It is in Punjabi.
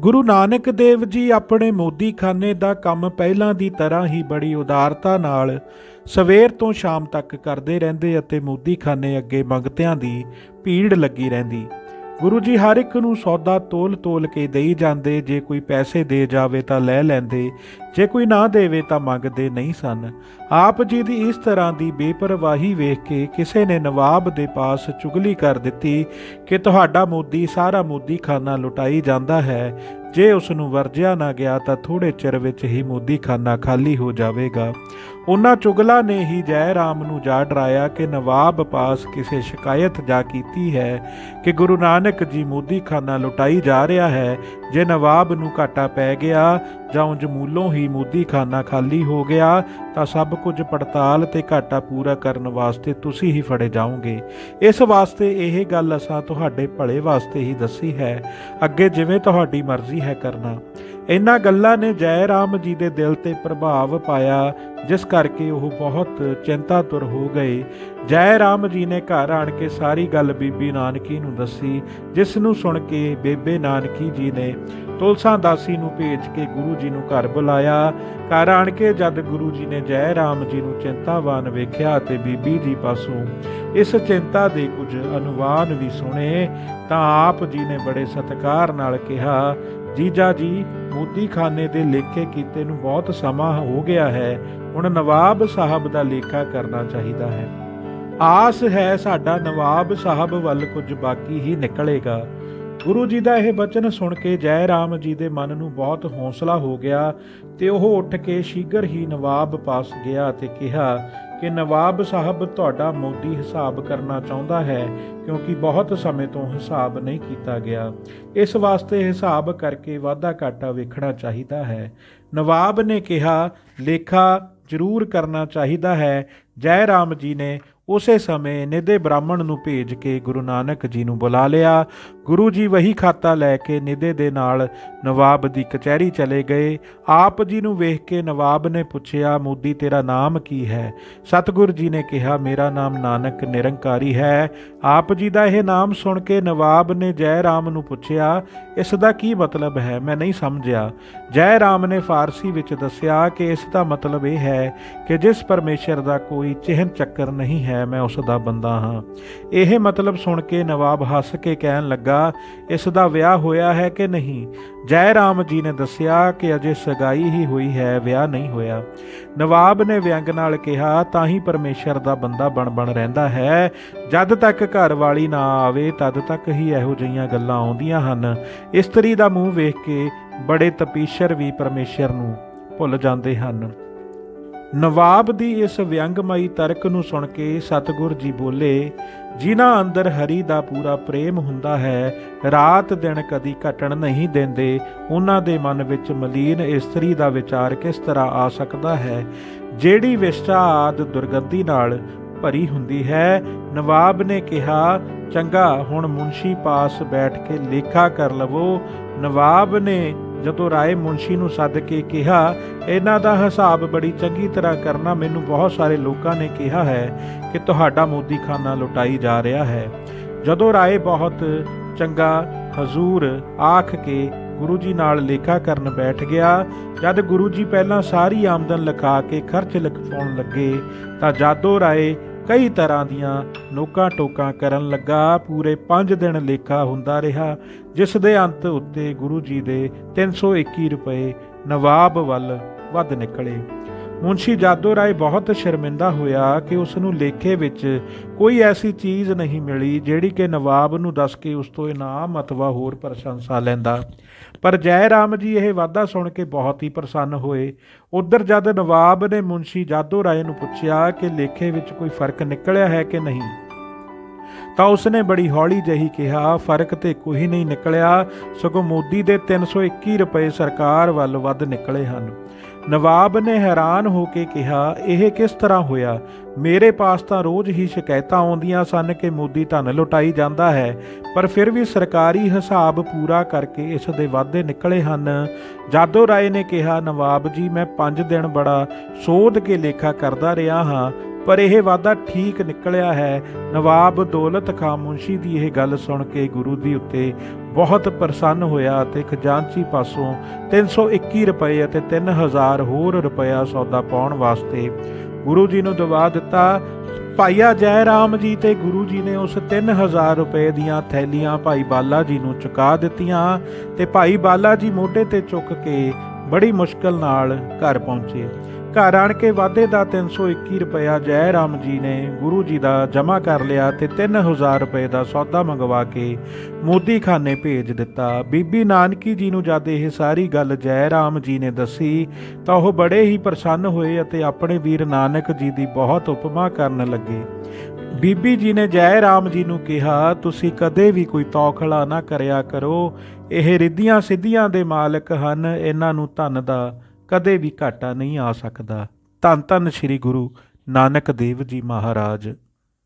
ਗੁਰੂ ਨਾਨਕ ਦੇਵ ਜੀ ਆਪਣੇ ਮੋਦੀਖਾਨੇ ਦਾ ਕੰਮ ਪਹਿਲਾਂ ਦੀ ਤਰ੍ਹਾਂ ਹੀ ਬੜੀ ਉਦਾਰਤਾ ਨਾਲ ਸਵੇਰ ਤੋਂ ਸ਼ਾਮ ਤੱਕ ਕਰਦੇ ਰਹਿੰਦੇ ਅਤੇ ਮੋਦੀਖਾਨੇ ਅੱਗੇ ਮੰਗਤਿਆਂ ਦੀ ਭੀੜ ਲੱਗੀ ਰਹਿੰਦੀ। ਗੁਰੂ ਜੀ ਹਰ ਇੱਕ ਨੂੰ ਸੌਦਾ ਤੋਲ-ਤੋਲ ਕੇ ਦੇਈ ਜਾਂਦੇ, ਜੇ ਕੋਈ ਪੈਸੇ ਦੇ ਜਾਵੇ ਤਾਂ ਲੈ ਲੈਂਦੇ, ਜੇ ਕੋਈ ਨਾ ਦੇਵੇ ਤਾਂ ਮੰਗਦੇ ਨਹੀਂ ਸਨ। ਆਪ ਜੀ ਦੀ ਇਸ ਤਰ੍ਹਾਂ ਦੀ ਬੇਪਰਵਾਹੀ ਵੇਖ ਕੇ ਕਿਸੇ ਨੇ ਨਵਾਬ ਦੇ ਪਾਸ ਚੁਗਲੀ ਕਰ ਦਿੱਤੀ ਕਿ ਤੁਹਾਡਾ ਮੋਦੀ, ਸਾਰਾ ਮੋਦੀ ਖਾਨਾ ਲੁਟਾਈ ਜਾਂਦਾ ਹੈ। ਜੇ ਉਸ ਨੂੰ ਵਰਜਿਆ ਨਾ ਗਿਆ ਤਾਂ ਥੋੜੇ ਚਿਰ ਵਿੱਚ ਹੀ ਮੋਦੀ ਖਾਨਾ ਖਾਲੀ ਹੋ ਜਾਵੇਗਾ। ਉਹਨਾਂ ਚੁਗਲਾ ਨੇ ਹੀ ਜੈ ਰਾਮ ਨੂੰ ਜਾ ਡਰਾਇਆ ਕਿ ਨਵਾਬ ਪਾਸ ਕਿਸੇ ਸ਼ਿਕਾਇਤ ਜਾ ਕੀਤੀ ਹੈ ਕਿ ਗੁਰੂ ਨਾਨਕ ਜੀ ਮੋਦੀਖਾਨਾ ਲੁਟਾਈ ਜਾ ਰਿਹਾ ਹੈ, ਜੇ ਨਵਾਬ ਨੂੰ ਘਾਟਾ ਪੈ ਗਿਆ ਜਾਂ ਉਂਝ ਮੂਲੋਂ ਹੀ ਮੋਦੀਖਾਨਾ ਖਾਲੀ ਹੋ ਗਿਆ, ਤਾਂ ਸਭ ਕੁਝ ਪੜਤਾਲ ਤੇ ਘਾਟਾ ਪੂਰਾ ਕਰਨ ਵਾਸਤੇ ਤੁਸੀਂ ਹੀ ਫੜੇ ਜਾਓਗੇ। ਇਸ ਵਾਸਤੇ ਇਹ ਗੱਲ ਅਸਾਂ ਤੁਹਾਡੇ ਭਲੇ ਵਾਸਤੇ ਹੀ ਦੱਸੀ ਹੈ। ਅੱਗੇ ਜਿਵੇਂ ਤੁਹਾਡੀ ਮਰਜ਼ੀ ਹੈ ਕਰਨਾ। ਇਹਨਾਂ ਗੱਲਾਂ ਨੇ ਜੈ ਰਾਮ ਜੀ ਦੇ ਦਿਲ ਤੇ ਪ੍ਰਭਾਵ ਪਾਇਆ ਜਿਸ ਕਰਕੇ ਉਹ ਬਹੁਤ ਚਿੰਤਾਤੁਰ ਹੋ ਗਏ। ਜੈ ਰਾਮ ਜੀ ਨੇ ਘਰ ਆਣ ਕੇ ਸਾਰੀ ਗੱਲ ਬੀਬੀ ਨਾਨਕੀ ਨੂੰ ਦੱਸੀ, ਜਿਸ ਨੂੰ ਸੁਣ ਕੇ ਬੇਬੇ ਨਾਨਕੀ ਜੀ ਨੇ ਤੁਲਸਾ ਦਾਸੀ ਨੂੰ ਭੇਜ ਕੇ ਗੁਰੂ ਜੀ ਨੂੰ ਘਰ ਬੁਲਾਇਆ। ਘਰ ਆਣ ਕੇ ਜਦ ਗੁਰੂ ਜੀ ਨੇ ਜੈ ਰਾਮ ਜੀ ਨੂੰ ਚਿੰਤਾਵਾਨ ਵੇਖਿਆ ਤੇ ਬੀਬੀ ਜੀ ਪਾਸੋਂ ਇਸ ਚਿੰਤਾ ਦੇ ਕੁਝ ਅਨੁਵਾਨ ਵੀ ਸੁਣੇ, ਤਾਂ ਆਪ ਜੀ ਨੇ ਬੜੇ ਸਤਿਕਾਰ ਨਾਲ ਕਿਹਾ, ਜੀਜਾ ਜੀ, ਮੋਦੀਖਾਨੇ ਦੇ ਲੇਖੇ ਕੀਤੇ ਨੂੰ ਬਹੁਤ ਸਮਾਂ ਹੋ ਗਿਆ ਹੈ ਹੁਣ ਨਵਾਬ ਸਾਹਿਬ ਦਾ ਲੇਖਾ ਕਰਨਾ ਚਾਹੀਦਾ ਹੈ। ਆਸ ਹੈ ਸਾਡਾ ਨਵਾਬ ਸਾਹਿਬ ਵੱਲ ਕੁਝ ਬਾਕੀ ਹੀ ਨਿਕਲੇਗਾ। ਗੁਰੂ ਜੀ ਦਾ ਇਹ ਬਚਨ ਸੁਣ ਕੇ ਜੈ ਰਾਮ ਜੀ ਦੇ ਮਨ ਨੂੰ ਬਹੁਤ ਹੌਸਲਾ ਹੋ ਗਿਆ ਤੇ ਉਹ ਉੱਠ ਕੇ ਸ਼ੀਘਰ ਹੀ ਨਵਾਬ ਪਾਸ ਗਿਆ ਤੇ ਕਿਹਾ ਕਿ ਨਵਾਬ ਸਾਹਿਬ, ਤੁਹਾਡਾ ਮੋਦੀ ਹਿਸਾਬ ਕਰਨਾ ਚਾਹੁੰਦਾ ਹੈ ਕਿਉਂਕਿ ਬਹੁਤ ਸਮੇਂ ਤੋਂ ਹਿਸਾਬ ਨਹੀਂ ਕੀਤਾ ਗਿਆ। ਇਸ ਵਾਸਤੇ ਹਿਸਾਬ ਕਰਕੇ ਵਾਧਾ ਘਾਟਾ ਵੇਖਣਾ ਚਾਹੀਦਾ ਹੈ। ਨਵਾਬ ਨੇ ਕਿਹਾ, ਲੇਖਾ ਜ਼ਰੂਰ ਕਰਨਾ ਚਾਹੀਦਾ ਹੈ। ਜੈ ਰਾਮ ਜੀ ਨੇ ਉਸੇ ਸਮੇਂ ਨਿਦੇ ਬ੍ਰਾਹਮਣ ਨੂੰ ਭੇਜ ਕੇ ਗੁਰੂ ਨਾਨਕ ਜੀ ਨੂੰ ਬੁਲਾ ਲਿਆ। ਗੁਰੂ ਜੀ ਵਹੀ ਖਾਤਾ ਲੈ ਕੇ ਨਿਦੇ ਦੇ ਨਾਲ ਨਵਾਬ ਦੀ ਕਚਹਿਰੀ ਚਲੇ ਗਏ। ਆਪ ਜੀ ਨੂੰ ਵੇਖ ਕੇ ਨਵਾਬ ਨੇ ਪੁੱਛਿਆ, ਮੋਦੀ, ਤੇਰਾ ਨਾਮ ਕੀ ਹੈ? ਸਤਿਗੁਰ ਜੀ ਨੇ ਕਿਹਾ, ਮੇਰਾ ਨਾਮ ਨਾਨਕ ਨਿਰੰਕਾਰੀ ਹੈ। ਆਪ ਜੀ ਦਾ ਇਹ ਨਾਮ ਸੁਣ ਕੇ ਨਵਾਬ ਨੇ ਜੈ ਰਾਮ ਨੂੰ ਪੁੱਛਿਆ ਇਸ ਦਾ ਕੀ ਮਤਲਬ ਹੈ? ਮੈਂ ਨਹੀਂ ਸਮਝਿਆ। ਜੈ ਰਾਮ ਨੇ ਫਾਰਸੀ ਵਿੱਚ ਦੱਸਿਆ ਕਿ ਇਸ ਦਾ ਮਤਲਬ ਇਹ ਹੈ ਕਿ ਜਿਸ ਪਰਮੇਸ਼ਰ ਦਾ ਕੋਈ ਚਿਹਨ ਚੱਕਰ ਨਹੀਂ ਹੈ, ਮੈਂ ਉਸ ਦਾ ਬੰਦਾ ਹਾਂ। ਇਹ ਮਤਲਬ ਸੁਣ ਕੇ ਨਵਾਬ ਹੱਸ ਕੇ ਕਹਿਣ ਲੱਗਾ, ਇਸ ਦਾ ਵਿਆਹ ਹੋਇਆ ਹੈ ਕਿ ਨਹੀਂ? ਜੈ ਰਾਮ ਜੀ ਨੇ ਦੱਸਿਆ ਕਿ ਅਜੇ ਸਗਾਈ ਹੀ ਹੋਈ ਹੈ, ਵਿਆਹ ਨਹੀਂ ਹੋਇਆ। ਨਵਾਬ ਨੇ ਵਿਅੰਗ ਨਾਲ ਕਿਹਾ, ਤਾਂ ਹੀ ਪਰਮੇਸ਼ਰ ਦਾ ਬੰਦਾ ਬਣ ਬਣ ਰਹਿੰਦਾ ਹੈ। ਜਦ ਤੱਕ ਘਰ ਵਾਲੀ ਨਾ ਆਵੇ, ਤਦ ਤੱਕ ਹੀ ਇਹੋ ਜਿਹੀਆਂ ਗੱਲਾਂ ਆਉਂਦੀਆਂ ਹਨ। ਇਸਤਰੀ ਦਾ ਮੂੰਹ ਵੇਖ ਕੇ ਬੜੇ ਤਪੀਸ਼ਰ ਵੀ ਪਰਮੇਸ਼ਰ ਨੂੰ ਭੁੱਲ ਜਾਂਦੇ ਹਨ। ਨਵਾਬ ਦੀ ਇਸ ਵਿਅੰਗਮਈ ਤਰਕ ਨੂੰ ਸੁਣ ਕੇ ਸਤਿਗੁਰ ਜੀ ਬੋਲੇ, ਜਿਨ੍ਹਾਂ ਅੰਦਰ ਹਰੀ ਦਾ ਪੂਰਾ ਪ੍ਰੇਮ ਹੁੰਦਾ ਹੈ, ਰਾਤ ਦਿਨ ਕਦੀ ਘਟਣ ਨਹੀਂ ਦਿੰਦੇ। ਉਹਨਾਂ ਦੇ ਮਨ ਵਿੱਚ ਮਲੀਨ ਇਸਤਰੀ ਦਾ ਵਿਚਾਰ ਕਿਸ ਤਰ੍ਹਾਂ ਆ ਸਕਦਾ ਹੈ? ਜਿਹੜੀ ਵਿਸ਼ਾ ਆਦ ਦੁਰਗੰਧੀ ਨਾਲ ਭਰੀ ਹੁੰਦੀ ਹੈ। ਨਵਾਬ ਨੇ ਕਿਹਾ, ਚੰਗਾ, ਹੁਣ ਮੁਨਸ਼ੀ ਪਾਸ ਬੈਠ ਕੇ ਲੇਖਾ ਕਰ ਲਵੋ। ਨਵਾਬ ਨੇ ਜਦੋਂ ਰਾਏ ਮੁਨਸ਼ੀ ਨੂੰ ਸੱਦ ਕੇ ਕਿਹਾ, ਇਹਨਾਂ ਦਾ ਹਿਸਾਬ ਬੜੀ ਚੰਗੀ ਤਰ੍ਹਾਂ ਕਰਨਾ ਮੈਨੂੰ ਬਹੁਤ ਸਾਰੇ ਲੋਕਾਂ ਨੇ ਕਿਹਾ ਹੈ ਕਿ ਤੁਹਾਡਾ ਮੋਦੀਖਾਨਾ ਲੁਟਾਈ ਜਾ ਰਿਹਾ ਹੈ। ਜਦੋਂ ਰਾਏ ਬਹੁਤ ਚੰਗਾ ਹਜ਼ੂਰ ਆਖ ਕੇ ਗੁਰੂ ਜੀ ਨਾਲ ਲੇਖਾ ਕਰਨ ਬੈਠ ਗਿਆ, ਜਦ ਗੁਰੂ ਜੀ ਪਹਿਲਾਂ ਸਾਰੀ ਆਮਦਨ ਲਿਖਾ ਕੇ ਖਰਚ ਲਿਖਾਉਣ ਲੱਗੇ, ਤਾਂ ਜਾਦੋ ਰਾਏ ਕਈ ਤਰ੍ਹਾਂ ਦੀਆਂ ਨੋਕਾਂ ਟੋਕਾਂ ਕਰਨ ਲੱਗਾ। ਪੂਰੇ 5 ਦਿਨ ਲੇਖਾ ਹੁੰਦਾ ਰਿਹਾ, ਜਿਸ ਦੇ ਅੰਤ ਉੱਤੇ ਗੁਰੂ ਜੀ ਦੇ 321 ਰੁਪਏ ਨਵਾਬ ਵੱਲ ਵੱਧ ਨਿਕਲੇ। ਮੁੰਸ਼ੀ ਜਾਦੋ ਰਾਏ ਬਹੁਤ ਸ਼ਰਮਿੰਦਾ ਹੋਇਆ ਕਿ ਉਸ ਨੂੰ ਲੇਖੇ ਵਿੱਚ ਕੋਈ ਐਸੀ ਚੀਜ਼ ਨਹੀਂ ਮਿਲੀ ਜਿਹੜੀ ਕਿ ਨਵਾਬ ਨੂੰ ਦੱਸ ਕੇ ਉਸ ਤੋਂ ਇਨਾਮ ਅਥਵਾ ਹੋਰ ਪ੍ਰਸ਼ੰਸਾ ਲੈਂਦਾ। ਪਰ ਜੈ ਰਾਮ ਜੀ ਇਹ ਵਾਅਦਾ ਸੁਣ ਕੇ ਬਹੁਤ ਹੀ ਪ੍ਰਸੰਨ ਹੋਏ। ਉਧਰ ਜਦ ਨਵਾਬ ਨੇ ਮੁੰਸ਼ੀ ਜਾਦੋ ਰਾਏ ਨੂੰ ਪੁੱਛਿਆ ਕਿ ਲੇਖੇ ਵਿੱਚ ਕੋਈ ਫ਼ਰਕ ਨਿਕਲਿਆ ਹੈ ਕਿ ਨਹੀਂ, ਤਾਂ ਉਸਨੇ ਬੜੀ ਹੌਲੀ ਜਹੀ ਕਿਹਾ, ਫ਼ਰਕ ਤੇ ਕੋਈ ਨਹੀਂ ਨਿਕਲਿਆ। ਸਗੋਂ ਮੋਦੀ ਦੇ 321 ਰੁਪਏ ਸਰਕਾਰ ਵੱਲ ਵੱਧ ਨਿਕਲੇ ਹਨ। ਨਵਾਬ ਨੇ ਹੈਰਾਨ ਹੋ ਕੇ ਕਿਹਾ, ਇਹ ਕਿਸ ਤਰ੍ਹਾਂ ਹੋਇਆ? ਮੇਰੇ ਪਾਸ ਤਾਂ ਰੋਜ਼ ਹੀ ਸ਼ਿਕਾਇਤਾਂ ਆਉਂਦੀਆਂ ਸਨ ਕਿ ਮੋਦੀ ਧਨ ਲੁਟਾਈ ਜਾਂਦਾ ਹੈ, ਪਰ ਫਿਰ ਵੀ ਸਰਕਾਰੀ ਹਿਸਾਬ ਪੂਰਾ ਕਰਕੇ ਇਸ ਦੇ ਵਾਧੇ ਨਿਕਲੇ ਹਨ। ਜਾਦੋ ਰਾਏ ਨੇ ਕਿਹਾ, ਨਵਾਬ ਜੀ, ਮੈਂ 5 ਦਿਨ ਬੜਾ ਸੋਧ ਕੇ ਲੇਖਾ ਕਰਦਾ ਰਿਹਾ ਹਾਂ। ਪਰ ਇਹ ਵਾਅਦਾ ਠੀਕ ਨਿਕਲਿਆ ਹੈ। ਨਵਾਬ ਦੌਲਤ ਖਾਨ ਮੁੰਸ਼ੀ ਦੀ ਇਹ ਗੱਲ ਸੁਣ ਕੇ ਗੁਰੂ ਜੀ ਉੱਤੇ ਬਹੁਤ ਪ੍ਰਸੰਨ ਹੋਇਆ ਅਤੇ ਖਜ਼ਾਨਚੀ ਪਾਸੋਂ 321 ਰੁਪਏ ਅਤੇ 3000 ਹੋਰ ਰੁਪਇਆ ਸੌਦਾ ਪਾਉਣ ਵਾਸਤੇ ਗੁਰੂ ਜੀ ਨੂੰ ਦਵਾ ਦਿੱਤਾ। ਭਾਈਆ ਜੈ ਰਾਮ ਜੀ ਤੇ ਗੁਰੂ ਜੀ ਨੇ ਉਸ 3000 ਰੁਪਏ ਦੀਆਂ ਥੈਲੀਆਂ ਭਾਈ ਬਾਲਾ ਜੀ ਨੂੰ ਚੁਕਾ ਦਿੱਤੀਆਂ ਤੇ ਭਾਈ ਬਾਲਾ ਜੀ ਮੋਢੇ ਤੇ ਚੁੱਕ ਕੇ ਬੜੀ ਮੁਸ਼ਕਲ ਨਾਲ ਘਰ ਪਹੁੰਚੇ। ਘਰ ਆਣ ਕੇ ਵਾਧੇ ਦਾ 321 ਰੁਪਇਆ ਜੈ ਰਾਮ ਜੀ ਨੇ ਗੁਰੂ ਜੀ ਦਾ ਜਮ੍ਹਾਂ ਕਰ ਲਿਆ ਤੇ 3000 ਰੁਪਏ ਦਾ ਸੌਦਾ ਮੰਗਵਾ ਕੇ ਮੋਦੀ ਖਾਨੇ ਭੇਜ ਦਿੱਤਾ। ਬੀਬੀ ਨਾਨਕੀ ਜੀ ਨੂੰ ਜਦ ਇਹ ਸਾਰੀ ਗੱਲ ਜੈ ਰਾਮ ਜੀ ਨੇ ਦੱਸੀ ਤਾਂ ਉਹ ਬੜੇ ਹੀ ਪ੍ਰਸੰਨ ਹੋਏ ਅਤੇ ਆਪਣੇ ਵੀਰ ਨਾਨਕ ਜੀ ਦੀ ਬਹੁਤ ਉਪਮਾ ਕਰਨ ਲੱਗੇ। ਬੀਬੀ ਜੀ ਨੇ ਜੈ ਰਾਮ ਜੀ ਨੂੰ ਕਿਹਾ, ਤੁਸੀਂ ਕਦੇ ਵੀ ਕੋਈ ਤੌਖਲਾ ਨਾ ਕਰਿਆ ਕਰੋ। ਇਹ ਰਿੱਧੀਆਂ ਸਿੱਧੀਆਂ ਦੇ ਮਾਲਕ ਹਨ, ਇਹਨਾਂ ਨੂੰ ਧਨ ਦਾ ਕਦੇ ਵੀ ਘਾਟਾ ਨਹੀਂ ਆ ਸਕਦਾ। ਧੰਨ ਧੰਨ ਸ੍ਰੀ ਗੁਰੂ ਨਾਨਕ ਦੇਵ ਜੀ ਮਹਾਰਾਜ।